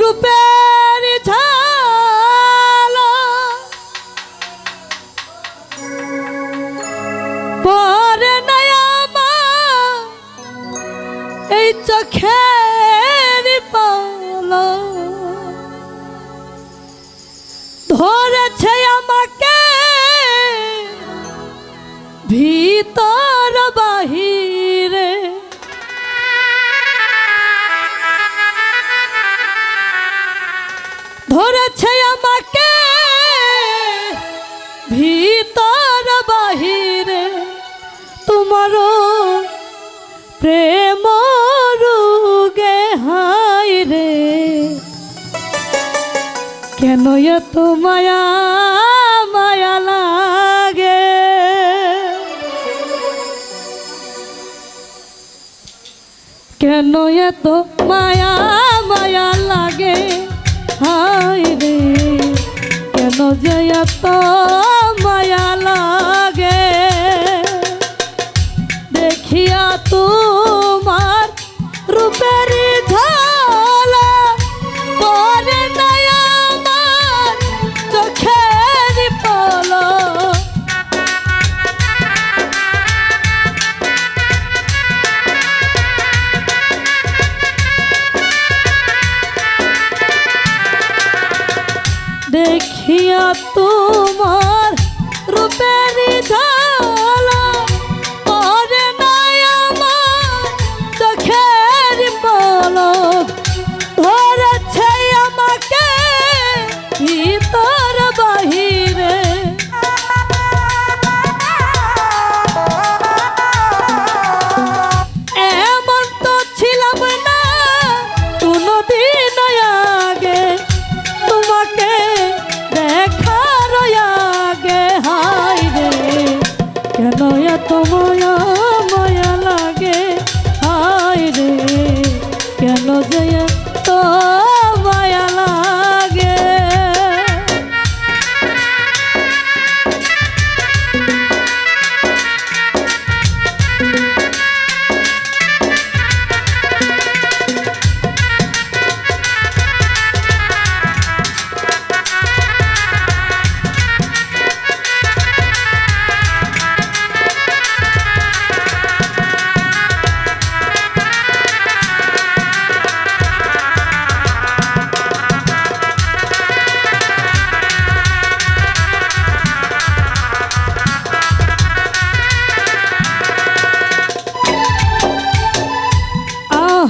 রূপের ঝালা। পরে নাই এই চোখের পালা। ধরেছে আমাকে ভিতর বাহিরে কেন এত মায়া মায়া লাগে? কেন এত মায়া মায়া লাগে? হাই রে, কেন যে এত তোমার রূপের ঝালা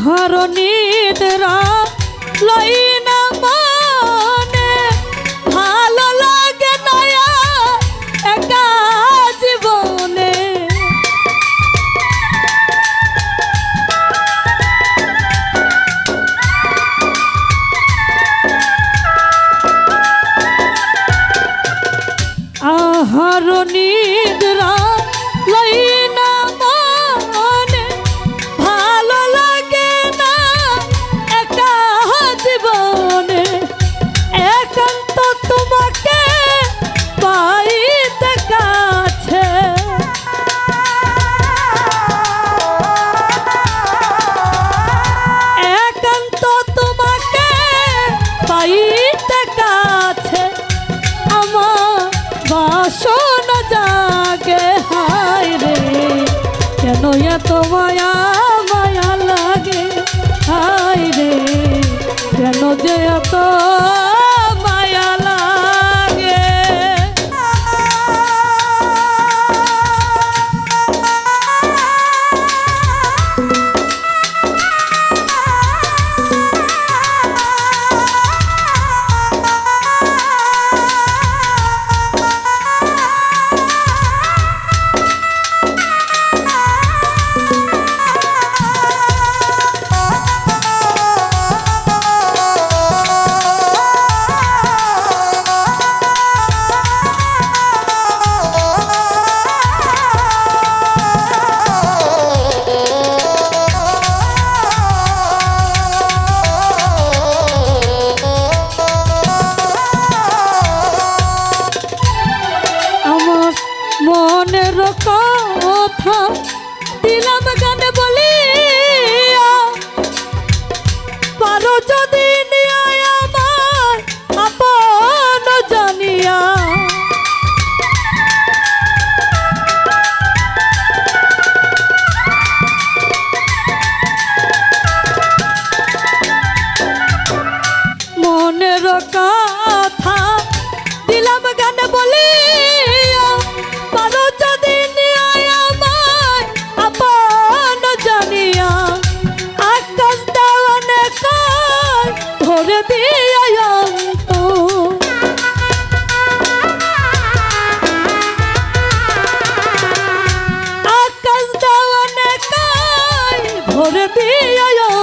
আহার নিদ্রা লই বাসন যাকে হায় রে কেন এত মায়া মায়া লাগে? হায় রে কেন যে এত কথা দিলাম গান বলিয়া পারো যদি ভরে দিয়ে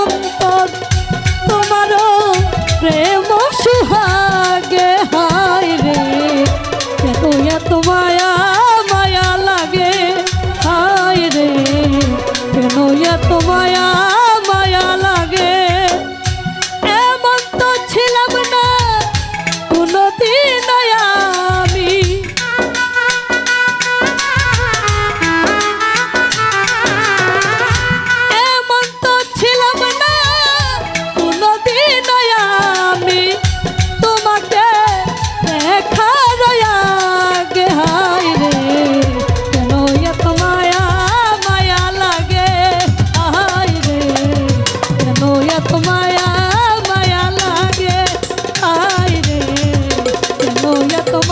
তোমার